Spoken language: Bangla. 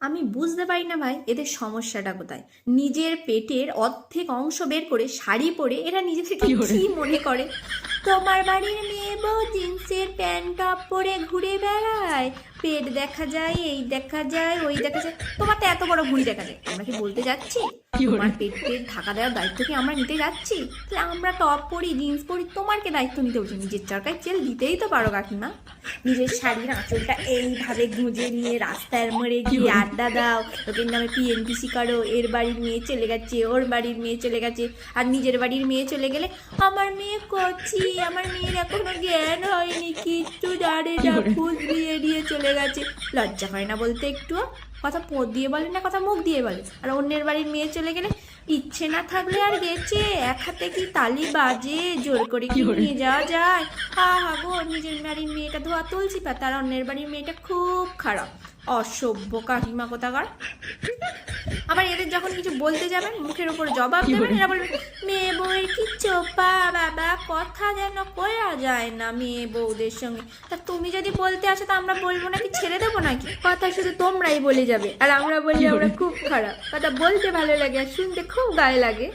আমি বুঝতে পারি না ভাই এদের সমস্যাটা কোথায়? নিজের পেটের অর্ধেক অংশ বের করে শাড়ি পরে এরা নিজেদেরকে কি মনে করে? তোমার বাড়ির মেয়ে বউ জিন্সের প্যান্ট টপ পরে ঘুরে বেড়ায়। পেট দেখা যায় এই দেখা যায় ওই দেখা যায়। তোমার তো এত বড় ভুঁড়ি দেখা যায়। আমরা কি বলতে যাচ্ছি? তোমার পেট পেট ঢাকা দেওয়ার দায়িত্ব কি আমরা নিতে যাচ্ছি? তাহলে আমরা টপ পরি জিন্স পরি তোমার কে দায়িত্ব নিতে বলছি নিজের চরকায় চেল দিতেই তো পারো কাকিমা। নিজের শাড়ির আঁচলটা এইভাবে গুঁজে নিয়ে রাস্তার মোড়ে গিয়ে আড্ডা দাও। ওদের নামে পিএনপিসি করো এর বাড়ির মেয়ে চলে গেছে ওর বাড়ির মেয়ে চলে গেছে আর নিজের বাড়ির মেয়ে চলে গেলে আমার মেয়ে করছি আমার মেয়ের এখনও জ্ঞান হয়নি কিচ্ছু জানে না ফুল দিয়ে দিয়ে চলে গেছে। লজ্জা হয় না বলতে একটু কথা পোঁত দিয়ে বলে না কথা মুখ দিয়ে বলে। আর অন্যের বাড়ির মেয়ে চলে গেলে ইচ্ছে না থাকলে আর গেছে। এক হাতে কি তালি বাজে? জোর করে কি নিয়ে যাওয়া যায়? হা হা গো নিজের বাড়ির মেয়েটা ধোয়া তুলছি পা তার অন্যের বাড়ির মেয়েটা খুব খারাপ। অসভ্য কাকিমা কোথাকার? আবার এদের যখন কিছু বলতে যাবেন মুখের উপর জবাব দেবেন এরা বলবে মেয়ে কি চোপা বাবা? কথা যেন কয়া যায় না মেয়ে বউদের সঙ্গে। তা তুমি যদি বলতে আসো তা আমরা বলব নাকি ছেড়ে দেবো নাকি? কথা শুধু তোমরাই বলে যাবে আর আমরা বললে আমরা খুব খারাপ। কথা বলতে ভালো লাগে আর শুনতে খুব গায়ে লাগে।